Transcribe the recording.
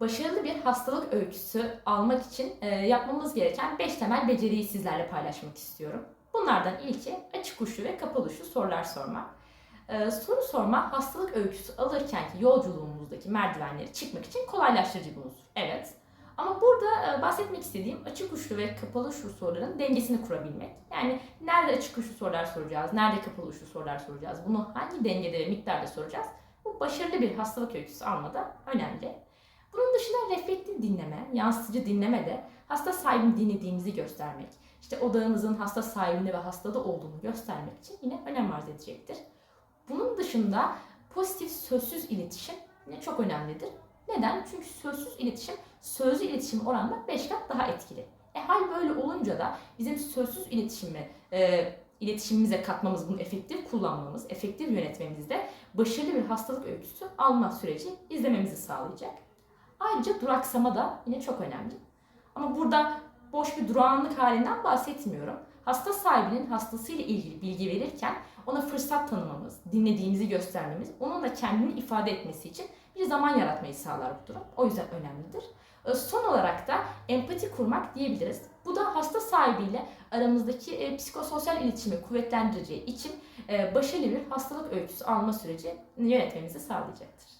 Başarılı bir hastalık öyküsü almak için e, yapmamız gereken 5 temel beceriyi sizlerle paylaşmak istiyorum. Bunlardan ilki açık uçlu ve kapalı uçlu sorular sorma. E, soru sorma hastalık öyküsü alırkenki yolculuğumuzdaki merdivenleri çıkmak için kolaylaştırıcı bir unsur. Evet. Ama burada e, bahsetmek istediğim açık uçlu ve kapalı uçlu soruların dengesini kurabilmek. Yani nerede açık uçlu sorular soracağız, nerede kapalı uçlu sorular soracağız, bunu hangi dengede ve miktarda soracağız. Bu başarılı bir hastalık öyküsü almada önemli. Reflektif dinleme, yansıtıcı dinleme de hasta sahibini dinlediğimizi göstermek, işte odağımızın hasta sahibinde ve hastada olduğunu göstermek için yine önem arz edecektir. Bunun dışında pozitif sözsüz iletişim yine çok önemlidir. Neden? Çünkü sözsüz iletişim sözlü iletişim oranla 5 kat daha etkili. E hal böyle olunca da bizim sözsüz iletişimi e, iletişimimize katmamız, bunu efektif kullanmamız, efektif yönetmemizde başarılı bir hastalık öyküsü alma süreci izlememizi sağlayacak. Ayrıca duraksama da yine çok önemli. Ama burada boş bir durağanlık halinden bahsetmiyorum. Hasta sahibinin hastasıyla ilgili bilgi verirken ona fırsat tanımamız, dinlediğimizi göstermemiz, onun da kendini ifade etmesi için bir zaman yaratmayı sağlar bu durum. O yüzden önemlidir. E, Son olarak da empati kurmak diyebiliriz. Bu da hasta sahibiyle aramızdaki e, psikososyal iletişimi kuvvetlendireceği için e, başarılı bir hastalık öyküsü alma süreci yönetmemizi sağlayacaktır.